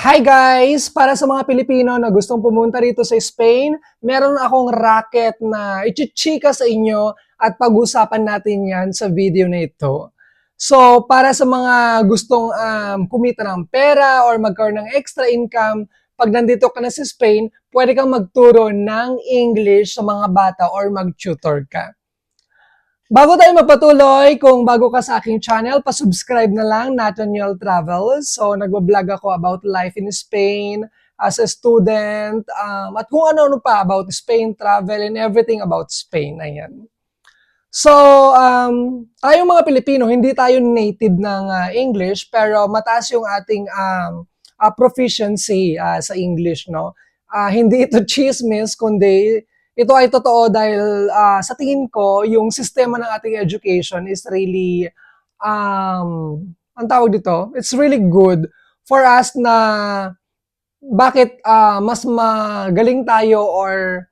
Hi guys! Para sa mga Pilipino na gustong pumunta rito sa Spain, meron akong racket na ichichika sa inyo at pag-usapan natin yan sa video na ito. So, para sa mga gustong um, kumita ng pera or magkaroon ng extra income, pag nandito ka na sa Spain, pwede kang magturo ng English sa mga bata or mag-tutor ka. Bago tayo magpatuloy, kung bago ka sa aking channel, pasubscribe na lang Nathaniel Travels. So, nagbablog ako about life in Spain as a student, um, at kung ano-ano pa about Spain, travel, and everything about Spain. Ayan. So, um, tayong mga Pilipino, hindi tayo native ng uh, English, pero mataas yung ating um, uh, proficiency uh, sa English, no? Uh, hindi ito chismis, kundi ito ay totoo dahil uh, sa tingin ko, yung sistema ng ating education is really, um, ang tawag dito, it's really good for us na bakit uh, mas magaling tayo or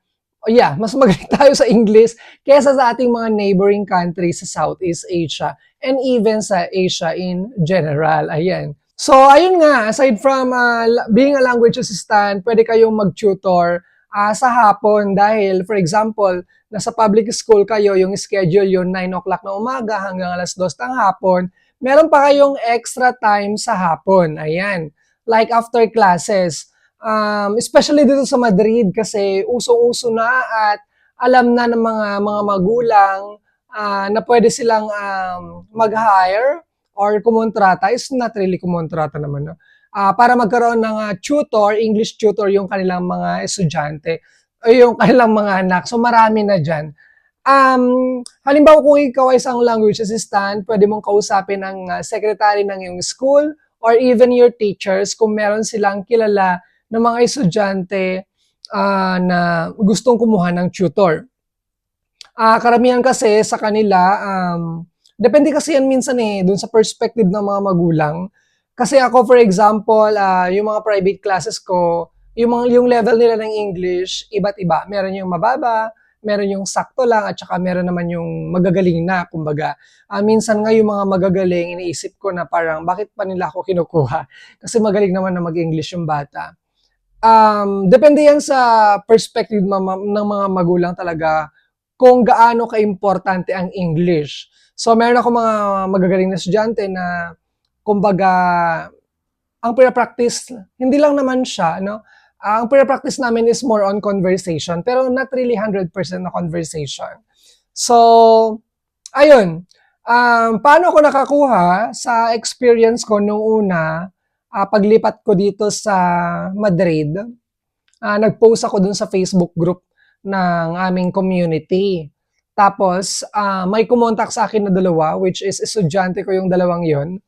oh yeah, mas magaling tayo sa English kaysa sa ating mga neighboring countries sa Southeast Asia and even sa Asia in general. Ayan. So, ayun nga, aside from uh, being a language assistant, pwede kayong mag-tutor uh, sa hapon dahil, for example, nasa public school kayo, yung schedule yun 9 o'clock na umaga hanggang alas 2 ng hapon, meron pa kayong extra time sa hapon. Ayan. Like after classes. Um, especially dito sa Madrid kasi uso-uso na at alam na ng mga mga magulang uh, na pwede silang um, mag-hire or kumontrata. Is not really kumontrata naman. No? Uh, para magkaroon ng uh, tutor, English tutor yung kanilang mga estudyante o yung kanilang mga anak. So marami na dyan. Um, halimbawa kung ikaw ay isang language assistant, pwede mong kausapin ang uh, secretary ng iyong school or even your teachers kung meron silang kilala ng mga estudyante uh, na gustong kumuha ng tutor. Uh, karamihan kasi sa kanila, um, depende kasi yan minsan eh, dun sa perspective ng mga magulang. Kasi ako, for example, uh, yung mga private classes ko, yung, mga, yung level nila ng English, iba't iba. Meron yung mababa, meron yung sakto lang, at saka meron naman yung magagaling na, kumbaga. Uh, minsan nga yung mga magagaling, iniisip ko na parang, bakit pa nila ako kinukuha? Kasi magaling naman na mag-English yung bata. Um, depende yan sa perspective ng mga magulang talaga kung gaano ka-importante ang English. So, meron ako mga magagaling na estudyante na kumbaga, ang pinapractice, hindi lang naman siya, no? Uh, ang pinapractice namin is more on conversation, pero not really 100% na conversation. So, ayun. Um, paano ako nakakuha sa experience ko nung una, uh, paglipat ko dito sa Madrid, uh, nag-post ako dun sa Facebook group ng aming community. Tapos, uh, may kumontak sa akin na dalawa, which is estudyante ko yung dalawang yon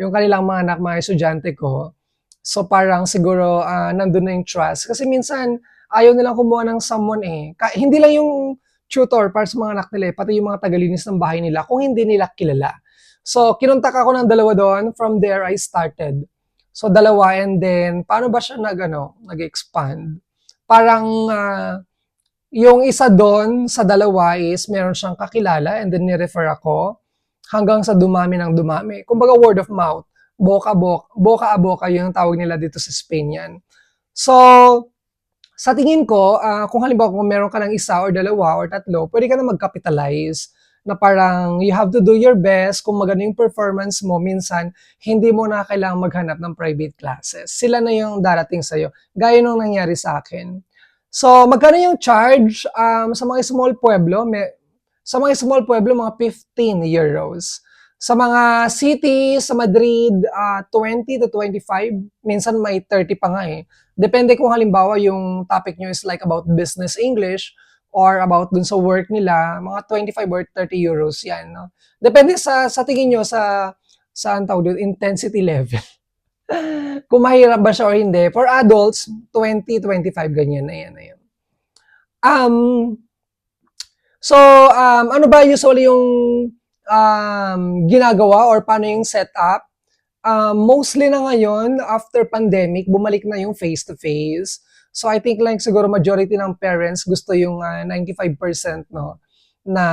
yung kanilang mga anak, mga estudyante ko. So parang siguro uh, nandun na yung trust. Kasi minsan, ayaw nilang kumuha ng someone eh. Ka- hindi lang yung tutor para sa mga anak nila, eh, pati yung mga tagalinis ng bahay nila kung hindi nila kilala. So, kinuntak ako ng dalawa doon. From there, I started. So, dalawa and then, paano ba siya nag, ano, nag-expand? Parang, uh, yung isa doon sa dalawa is meron siyang kakilala and then ni-refer ako hanggang sa dumami ng dumami. Kumbaga word of mouth, boka boka, boka a boka yung tawag nila dito sa Spain yan. So, sa tingin ko, uh, kung halimbawa kung meron ka ng isa or dalawa or tatlo, pwede ka na mag-capitalize na parang you have to do your best kung maganda yung performance mo, minsan hindi mo na kailangang maghanap ng private classes. Sila na yung darating sa'yo. Gaya nung nangyari sa akin. So, magkano yung charge um, sa mga small pueblo? May, sa mga small pueblo, mga 15 euros. Sa mga cities, sa Madrid, uh, ah, 20 to 25. Minsan may 30 pa nga eh. Depende kung halimbawa yung topic nyo is like about business English or about dun sa work nila, mga 25 or 30 euros yan. No? Depende sa, sa tingin nyo sa, sa ang tawag doon, intensity level. kung mahirap ba siya or hindi. For adults, 20, 25, ganyan na yan. Na yan. Um, So, um, ano ba usually yung um, ginagawa or paano yung setup? Um, mostly na ngayon, after pandemic, bumalik na yung face-to-face. So, I think like siguro majority ng parents gusto yung uh, 95% no, na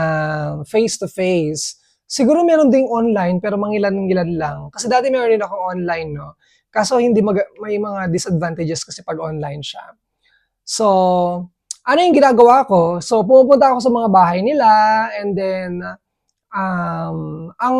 face-to-face. Siguro meron ding online, pero mangilan-ngilan lang. Kasi dati meron din ako online, no. Kaso hindi mag- may mga disadvantages kasi pag online siya. So, ano yung ginagawa ko? So, pumupunta ako sa mga bahay nila and then um, ang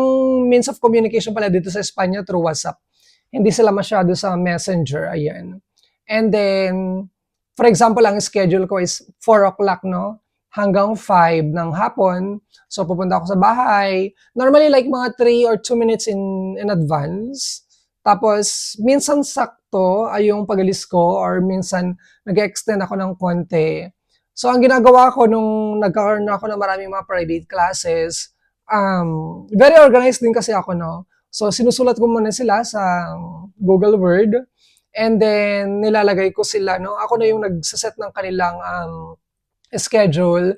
means of communication pala dito sa Espanya through WhatsApp. Hindi sila masyado sa Messenger, ayan. And then, for example, ang schedule ko is 4 o'clock, no? Hanggang 5 ng hapon. So, pupunta ako sa bahay. Normally, like mga 3 or 2 minutes in, in advance. Tapos, minsan sakto ay yung pagalis ko or minsan nag-extend ako ng konti. So, ang ginagawa ko nung nagkaroon na ako ng maraming mga private classes, um, very organized din kasi ako, no? So, sinusulat ko muna sila sa Google Word and then nilalagay ko sila, no? Ako na yung nagsaset ng kanilang um, schedule.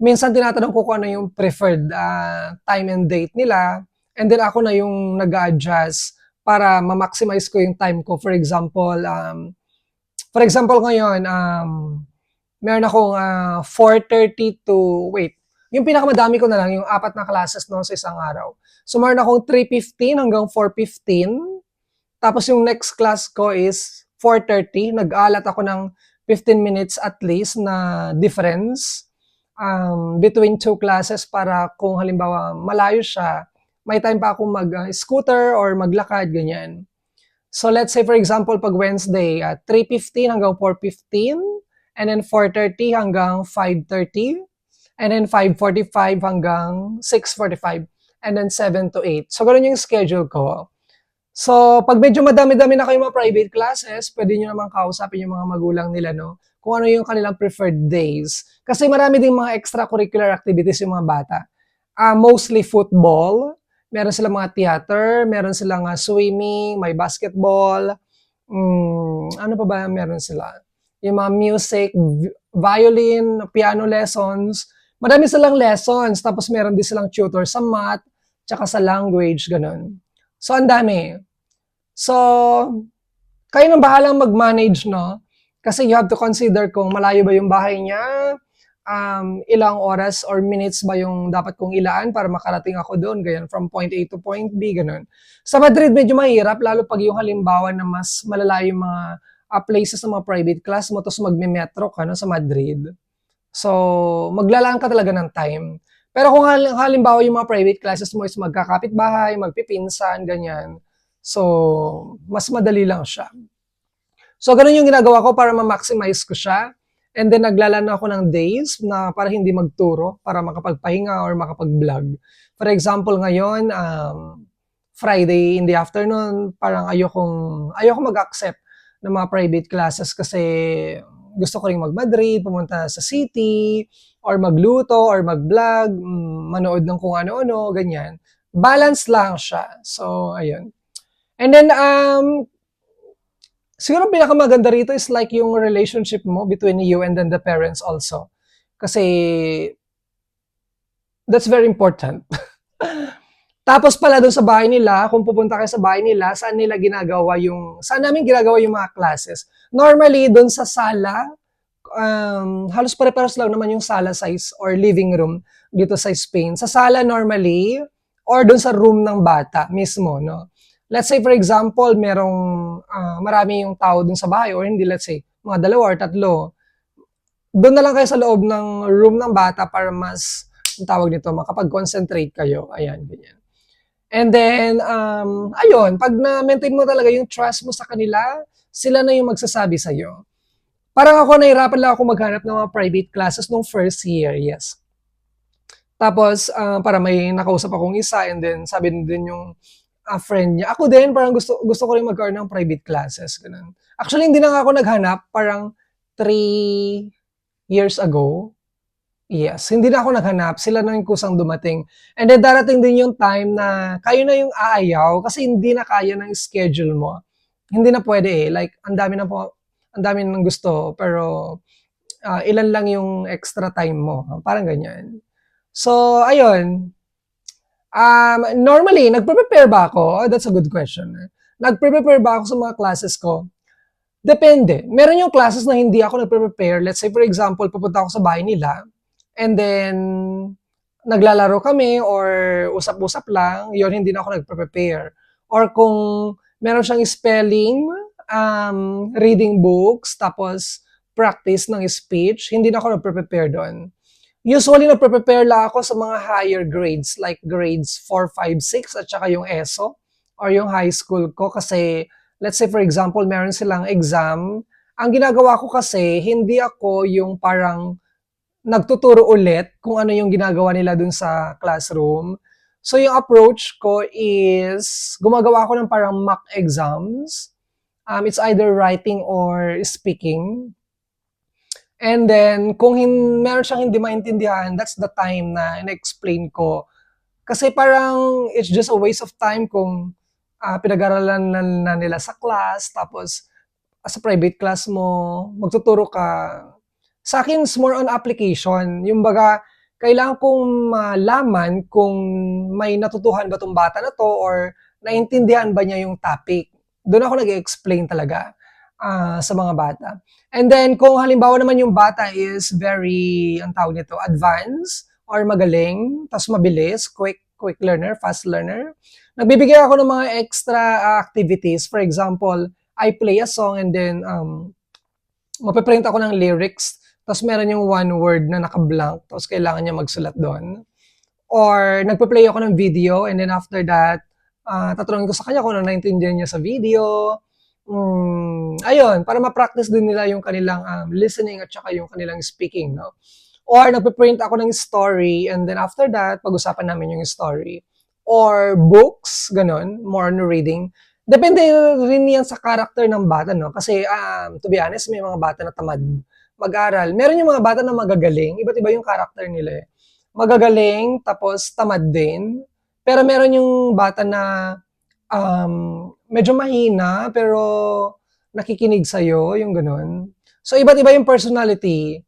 Minsan tinatanong ko kung ano yung preferred uh, time and date nila and then ako na yung nag-adjust para ma-maximize ko yung time ko. For example, um, for example ngayon, um, meron akong uh, 4.30 to, wait, yung pinakamadami ko na lang, yung apat na classes no, sa isang araw. So, meron akong 3.15 hanggang 4.15. Tapos yung next class ko is 4.30. Nag-alat ako ng 15 minutes at least na difference um, between two classes para kung halimbawa malayo siya, may time pa akong mag-scooter or maglakad, ganyan. So let's say for example, pag Wednesday, uh, 3.15 hanggang 4.15, and then 4.30 hanggang 5.30, and then 5.45 hanggang 6.45, and then 7 to 8. So, ganun yung schedule ko. So, pag medyo madami-dami na kayo mga private classes, pwede nyo naman kausapin yung mga magulang nila, no? Kung ano yung kanilang preferred days. Kasi marami ding mga extracurricular activities yung mga bata. Uh, mostly football, meron silang mga theater, meron silang uh, swimming, may basketball, um, ano pa ba meron sila? Yung mga music, violin, piano lessons, marami silang lessons, tapos meron din silang tutor sa math, tsaka sa language, ganun. So, ang dami. So, kayo nang bahalang mag-manage, no? Kasi you have to consider kung malayo ba yung bahay niya, um, ilang oras or minutes ba yung dapat kong ilaan para makarating ako doon, ganyan, from point A to point B, ganun. Sa Madrid, medyo mahirap, lalo pag yung halimbawa na mas malalayo yung mga uh, places ng mga private class mo, tapos magme-metro ka no, sa Madrid. So, maglalaan ka talaga ng time. Pero kung hal- halimbawa yung mga private classes mo is magkakapit bahay, magpipinsan, ganyan. So, mas madali lang siya. So, ganun yung ginagawa ko para ma-maximize ko siya. And then, naglalaan ako ng days na para hindi magturo, para makapagpahinga or makapag-vlog. For example, ngayon, um, Friday in the afternoon, parang ayokong, ayoko mag-accept ng mga private classes kasi gusto ko rin mag-Madrid, pumunta sa city, or magluto, or mag-vlog, mm, manood ng kung ano-ano, ganyan. Balance lang siya. So, ayun. And then, um, siguro pinakamaganda rito is like yung relationship mo between you and then the parents also. Kasi, that's very important. Tapos pala doon sa bahay nila, kung pupunta kayo sa bahay nila, saan nila ginagawa yung, saan namin ginagawa yung mga classes. Normally, doon sa sala, um, halos pare-pares lang naman yung sala size or living room dito sa Spain. Sa sala normally, or doon sa room ng bata mismo, no? Let's say for example, merong uh, marami yung tao doon sa bahay or hindi, let's say, mga dalawa or tatlo. Doon na lang kayo sa loob ng room ng bata para mas, tawag nito, makapag-concentrate kayo. Ayan, ganyan. And then, um, ayun, pag na-maintain mo talaga yung trust mo sa kanila, sila na yung magsasabi sa'yo. Parang ako, nahirapan lang ako maghanap ng mga private classes nung first year, yes. Tapos, uh, para may nakausap akong isa and then sabi din yung uh, friend niya. Ako din, parang gusto, gusto ko rin magkaroon ng private classes. Ganun. Actually, hindi na nga ako naghanap. Parang three years ago, Yes, hindi na ako naghanap. Sila na yung kusang dumating. And then darating din yung time na kayo na yung aayaw kasi hindi na kaya ng schedule mo. Hindi na pwede eh. Like, ang dami na po, ang dami nang gusto, pero uh, ilan lang yung extra time mo. Parang ganyan. So, ayun. Um, normally, nagpre-prepare ba ako? Oh, that's a good question. Nagpre-prepare ba ako sa mga classes ko? Depende. Meron yung classes na hindi ako nagpre-prepare. Let's say, for example, pupunta ako sa bahay nila And then, naglalaro kami or usap-usap lang, yon hindi na ako nagpe-prepare. Or kung Meron siyang spelling, um, reading books, tapos practice ng speech. Hindi na ako nagpre-prepare doon. Usually, nagpre-prepare lang ako sa mga higher grades, like grades 4, 5, 6, at saka yung ESO or yung high school ko kasi let's say for example, meron silang exam. Ang ginagawa ko kasi, hindi ako yung parang nagtuturo ulit kung ano yung ginagawa nila dun sa classroom. So yung approach ko is gumagawa ako ng parang mock exams. Um, it's either writing or speaking. And then, kung hin meron siyang hindi maintindihan, that's the time na in-explain ko. Kasi parang it's just a waste of time kung ah, pinag-aralan na, na nila sa class, tapos sa private class mo, magtuturo ka. Sa akin, it's more on application. Yung baga, kailangan kong malaman kung may natutuhan ba tong bata na to or naintindihan ba niya yung topic. Doon ako nag-explain talaga ah, sa mga bata. And then, kung halimbawa naman yung bata is very, ang tawag nito, advanced or magaling, tapos mabilis, quick, quick learner, fast learner, nagbibigay ako ng mga extra activities. For example, I play a song and then um, mapiprint ako ng lyrics, tapos meron yung one word na naka-blank, tapos kailangan niya magsulat doon. Or nagpe-play ako ng video and then after that, ah tatanungin ko sa kanya kung ano naintindihan niya sa video. Mm, ayun, para ma-practice din nila yung kanilang um, listening at saka yung kanilang speaking, no? Or nagpe-print ako ng story and then after that, pag-usapan namin yung story. Or books, ganun, more on reading. Depende rin yan sa character ng bata, no? Kasi, um, to be honest, may mga bata na tamad mag-aral. Meron yung mga bata na magagaling. Iba't iba yung character nila eh. Magagaling, tapos tamad din. Pero meron yung bata na um, medyo mahina, pero nakikinig sa'yo, yung ganun. So, iba't iba yung personality.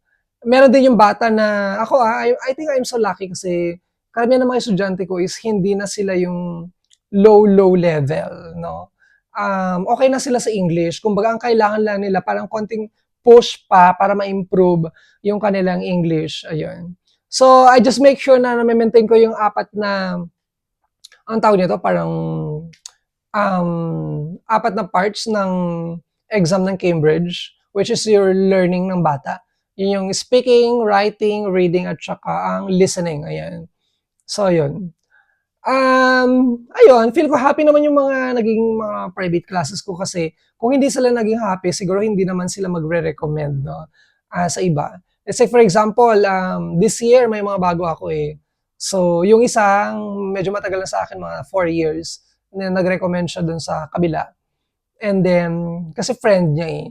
Meron din yung bata na, ako ah, I, I think I'm so lucky kasi karamihan ng mga estudyante ko is hindi na sila yung low, low level, no? Um, okay na sila sa English. Kumbaga, ang kailangan lang nila parang konting push pa para ma-improve yung kanilang English. Ayun. So, I just make sure na na-maintain ko yung apat na, ang tawag nito, parang um, apat na parts ng exam ng Cambridge, which is your learning ng bata. Yun yung speaking, writing, reading, at saka ang listening. Ayan. So, yun. Um, ayun, feel ko happy naman yung mga naging mga private classes ko kasi kung hindi sila naging happy, siguro hindi naman sila magre-recommend no, ah, sa iba. Let's say for example, um, this year may mga bago ako eh. So, yung isang medyo matagal na sa akin, mga 4 years, na nag-recommend siya dun sa kabila. And then, kasi friend niya eh.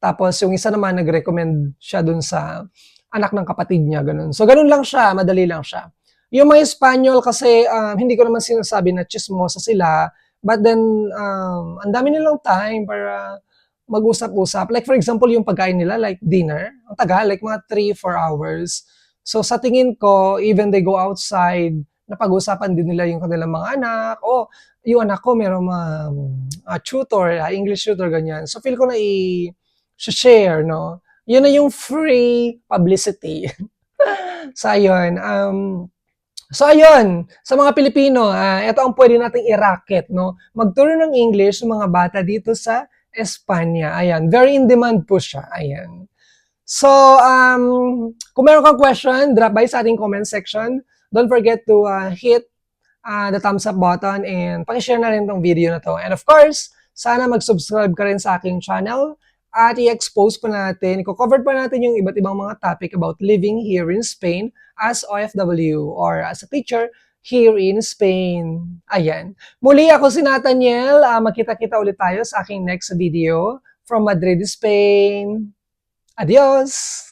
Tapos yung isa naman nag-recommend siya dun sa anak ng kapatid niya, ganun. So, ganun lang siya, madali lang siya. Yung mga Espanyol kasi, um, hindi ko naman sinasabi na chismosa sila, but then, um, ang dami nilang time para mag-usap-usap. Like for example, yung pagkain nila, like dinner, ang tagal, like mga 3-4 hours. So sa tingin ko, even they go outside, napag-usapan din nila yung kanilang mga anak, o yung anak ko meron mga uh, tutor, uh, English tutor, ganyan. So feel ko na i-share, no? Yun na yung free publicity. so ayun, um, So ayun, sa mga Pilipino, uh, ito ang pwede nating i-racket, no? Magturo ng English sa mga bata dito sa Espanya. Ayan, very in demand po siya. Ayan. So, um, kung meron kang question, drop by sa ating comment section. Don't forget to uh, hit uh, the thumbs up button and pakishare na rin tong video na to. And of course, sana mag-subscribe ka rin sa aking channel at i-expose pa natin, i-cover pa natin yung iba't ibang mga topic about living here in Spain as OFW or as a teacher here in Spain. Ayan. Muli ako si Nathaniel. Uh, Magkita-kita ulit tayo sa aking next video from Madrid, Spain. Adios!